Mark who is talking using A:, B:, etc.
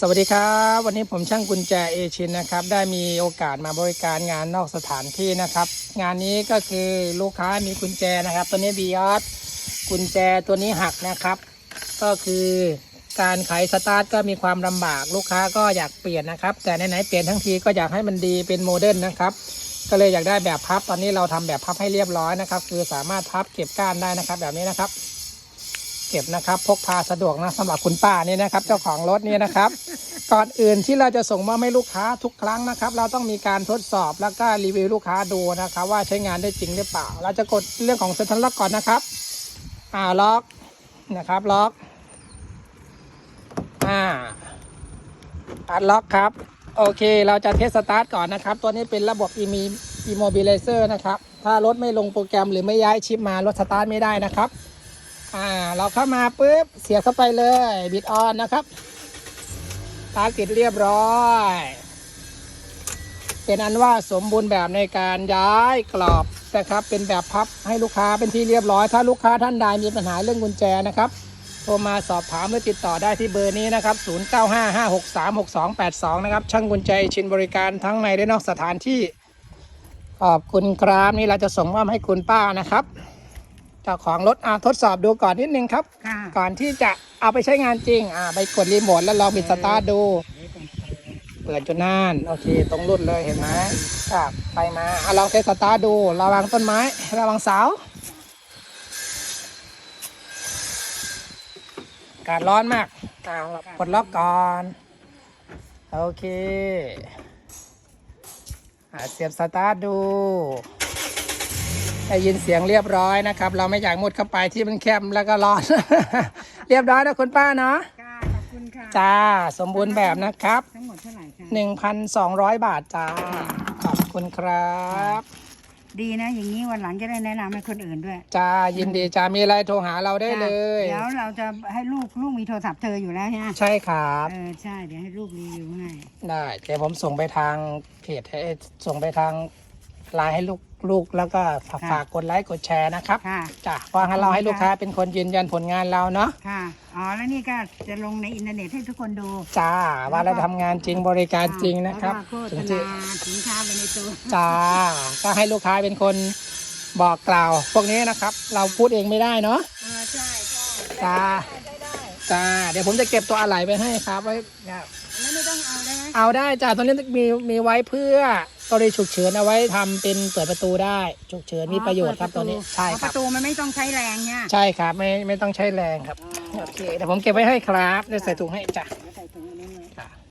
A: สวัสดีครับ วันนี้ผมช่างกุญแจเอชินนะครับ ได้มีโอกาสมาบริการงานนอกสถานที่นะครับ งานนี้ก็คือลูกค้ามีกุญแจนะครับ ตัวนี้บีออสกุญแจตัวนี้หักนะครับ ก็คือการไขสตาร์ทก็มีความลำบากลูกค้าก็อยากเปลี่ยนนะครับ แต่ไหนๆเปลี่ยนทั้งทีก็อยากให้มันดีเป็นโมเดิร์นนะครับ ก็เลยอยากได้แบบพับ ตอนนี้เราทำแบบพับให้เรียบร้อยนะครับ คือสามารถพับเก็บก้านได้นะครับ แบบนี้นะครับ เก็บนะครับ พกพาสะดวกนะสำหรับคุณป้านี่นะครับ เจ้าของรถนี่นะครับ ก่อนอื่นที่เราจะส่งมอบให้ลูกค้าทุกครั้งนะครับ เราต้องมีการทดสอบแล้วก็รีวิวลูกค้าดูนะครับ ว่าใช้งานได้จริงหรือเปล่า เราจะกดเรื่องของเซ็นทรัลล็อกก่อนนะครับอ่าล็อกนะครับล็อกอ่าอัดล็อกครับโอเค เราจะเทสสตาร์ทก่อนนะครับ ตัวนี้เป็นระบบ e m i m o b i l i z e r นะครับ ถ้ารถไม่ลงโปรแกรมหรือไม่ย้ายชิปมารถสตาร์ทไม่ได้นะครับ อ่าเราเข้ามาปุ๊บเสียบเข้าไปเลยบิดออนนะครับตาร์ติดเรียบร้อย เป็นอันว่าสมบูรณ์แบบในการย้ายกรอบนะครับ เป็นแบบพับให้ลูกค้าเป็นที่เรียบร้อย ถ้าลูกค้าท่านใดมีปัญหาเรื่องกุญแจนะครับโทรมาสอบถามหรือติดต่อได้ที่เบอร์นี้นะครับ 0955636282 นะครับ ช่างกุญแจชินบริการทั้งในและนอกสถานที่ ขอบคุณครับนี่เราจะส่งมอบให้คุณป้านะครับ เจ้าของรถอ่าทดสอบดูก่อนนิดนึงครับ
B: ค่ะ
A: ก่อนที่จะเอาไปใช้งานจริงอ่าไปกดรีโมทแล้วลองปิดสตาร์ทดู เปิดจนนานโอเค ตรงรุ่นเลยเห็นไหมครับไปมาอะลองเทสสตาร์ทดูระวังต้นไม้ระวังเสาการร้อนมากอ่ากดล็อกก่อน โอเคอะเสียบสตาร์ทดู ได้ยินเสียงเรียบร้อยนะครับ เราไม่อยากมุดเข้าไปที่มันแคบแล้วก็ร้อน เรียบร้อยนะคุณป้าเนาะ
B: ค่ะขอบคุณค่ะ
A: จ้าสมบูรณ์แบบนะครับ
B: ทั้งหมดเท่าไหร่คะ
A: 1,200 บาทจ้าขอบคุณครับ
B: ดีนะ อย่างนี้วันหลังจะได้แนะนำให้คนอื่นด้วย
A: จ้ายินดีจ้ามีอะไรโทรหาเราได้เลย
B: เดี๋ยวเราจะให้ลูกลูกมีโทรศัพท์เธออยู่แล้วใช่ไหม
A: ใช่ครับ
B: เออใช่เดี๋ยวให้ลูกรีวิวให้
A: ได้เดี๋ยวผมส่งไปทางเพจให้ส่งไปทาง ไลน์ให้ลูกลูกแล้วก็ฝาก
B: ค่ะ
A: ฝากกดไลค์กดแชร์นะครับ
B: ค่ะ
A: จ้ะเพราะงั้นเราให้ลูกค้าเป็นคนยืนยันผลงานเราเนาะ
B: ค่ะ อ๋อ แล้วนี่ก็จะลงในอินเทอร์เน็ตให้ทุกคนดู
A: จ้าว่าเราทำงานจริงบริการจริงนะครับ
B: แล้วก็โฆ
A: ถึ
B: ษ
A: งจะ
B: ณาสินค้าไปในตัว
A: จ้าก็ให้ลูกค้าเป็นคนบอกกล่าว พวกนี้นะครับ เราพูดเองไม่ได้เนาะ
B: เออใช่ใช่
A: จ้า
B: ได้ได้
A: จ้าเดี๋ยวผมจะเก็บตัวอะไหล่ไปให้ครับไว้
B: แล้วไม่ต้องเอาได้ไหม
A: เอาได้จ้าตัวนี้มีมีไว้เพื่อกรณีฉุกเฉินเอาไว้ทำเป็นเปิดประตูได้ฉุกเฉินมีประโยชน์ครับตัวนี้ใช่
B: อ๋อ
A: ค
B: ป
A: รับ
B: ระตูมันไม่ต้องใช้แรงเนี่ย
A: ใช่ครับไม่ไม่ต้องใช้แรงครับ โอเคเดี๋ยวผมเก็บไว้ให้ครับได้ใส่ถุงให้จ้ะ